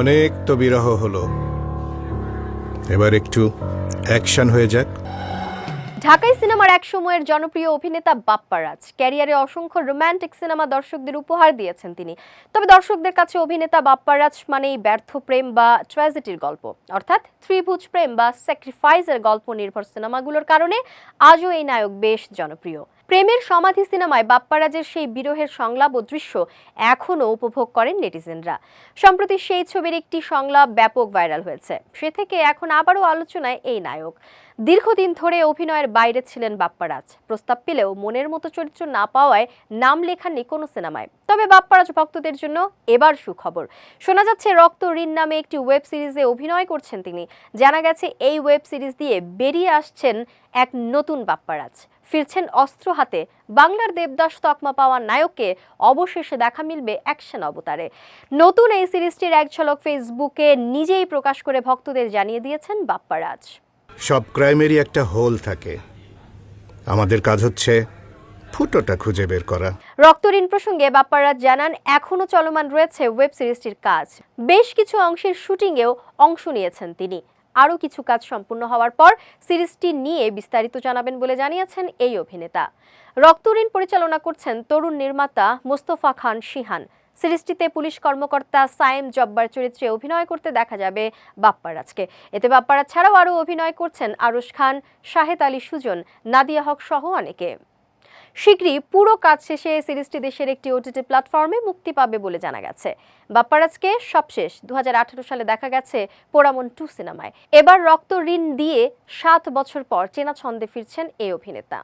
অনেক তো বিরহ হলো। এবার একটু অ্যাকশন হয়ে যাক। ঢাকাই সিনেমার এক সময়ের জনপ্রিয় অভিনেতা বাপ্পারাজ। ক্যারিয়ারে অসংখ্য রোমান্টিক সিনেমা দর্শকদের উপহার দিয়েছেন তিনি। তবে দর্শকদের কাছে অভিনেতা বাপ্পারাজ মানেই ব্যর্থ প্রেম বা ট্র্যাজেডির গল্প। অর্থাৎ ত্রিভুজ প্রেম বা স্যাক্রিফাইসের গল্প নির্ভর সিনেমাগুলোর কারণে আজও এই নায়ক বেশ জনপ্রিয়। প্রেমের সমাধি সিনেমায় বাপ্পারাজের সেই বিরহের সংলাপ ও দৃশ্য এখনও উপভোগ করেন নেটিজেনরা। সম্প্রতি সেই ছবির একটি সংলাপ ব্যাপক ভাইরাল হয়েছে। সে থেকে এখন আবারও আলোচনায় এই নায়ক। দীর্ঘদিন ধরে অভিনয়ের বাইরে ছিলেন বাপ্পারাজ। প্রস্তাব পেলেও মনের মতো চরিত্র না পাওয়ায় নাম লেখাননি কোনো সিনেমায়। তবে বাপ্পারাজ ভক্তদের জন্য এবার সুখবর। শোনা যাচ্ছে, রক্ত ঋণ নামে একটি ওয়েব সিরিজে অভিনয় করছেন তিনি। জানা গেছে, এই ওয়েব সিরিজ দিয়ে বেরিয়ে আসছেন এক নতুন বাপ্পারাজ। ফিরছেন অস্ত্র হাতে। বাংলার দেবদাস তকমা পাওয়া নায়ককে অবশেষে দেখা মিলবে অ্যাকশন অবতারে। নতুন এই সিরিজটির এক ঝলক ফেসবুকে নিজেই প্রকাশ করে ভক্তদের জানিয়ে দিয়েছেন বাপ্পারাজ। সব ক্রাইমেরই একটা হোল থাকে। আমাদের কাজ হচ্ছে ফুটোটা খুঁজে বের করা। রক্তঋণ প্রসঙ্গে বাপ্পারাজ জানান এখনও চলমান রয়েছে ওয়েব সিরিজটির কাজ। বেশ কিছু অংশের শুটিংয়েও অংশ নিয়েছেন তিনি। আরও কিছু কাজ সম্পূর্ণ হওয়ার পর সিরিজটি নিয়ে বিস্তারিত জানাবেন বলে জানিয়েছেন এই অভিনেতা। রক্তঋণ পরিচালনা করছেন তরুণ নির্মাতা মোস্তফা খান শিহান। সিরিজটিতে পুলিশ কর্মকর্তা সায়েম জব্বার চরিত্রে অভিনয় করতে দেখা যাবে বাপ্পারাজকে। এতে বাপ্পারাজ ছাড়াও আরও অভিনয় করছেন আরুশ খান, শাহেদ আলী সুজন, নাদিয়া হক সহ অনেকে। শীঘ্রই পুরো কাজ শেষে সিরিজটি দেশের একটি ওটিটি প্ল্যাটফর্মে মুক্তি পাবে বলে জানা গেছে। বাপ্পারাজকে সবশেষ দু হাজার আঠারো সালে দেখা গেছে পোড়ামন টু সিনেমায়। এবার রক্ত ঋণ দিয়ে সাত বছর পর চেনা ছন্দে ফিরছেন এই অভিনেতা।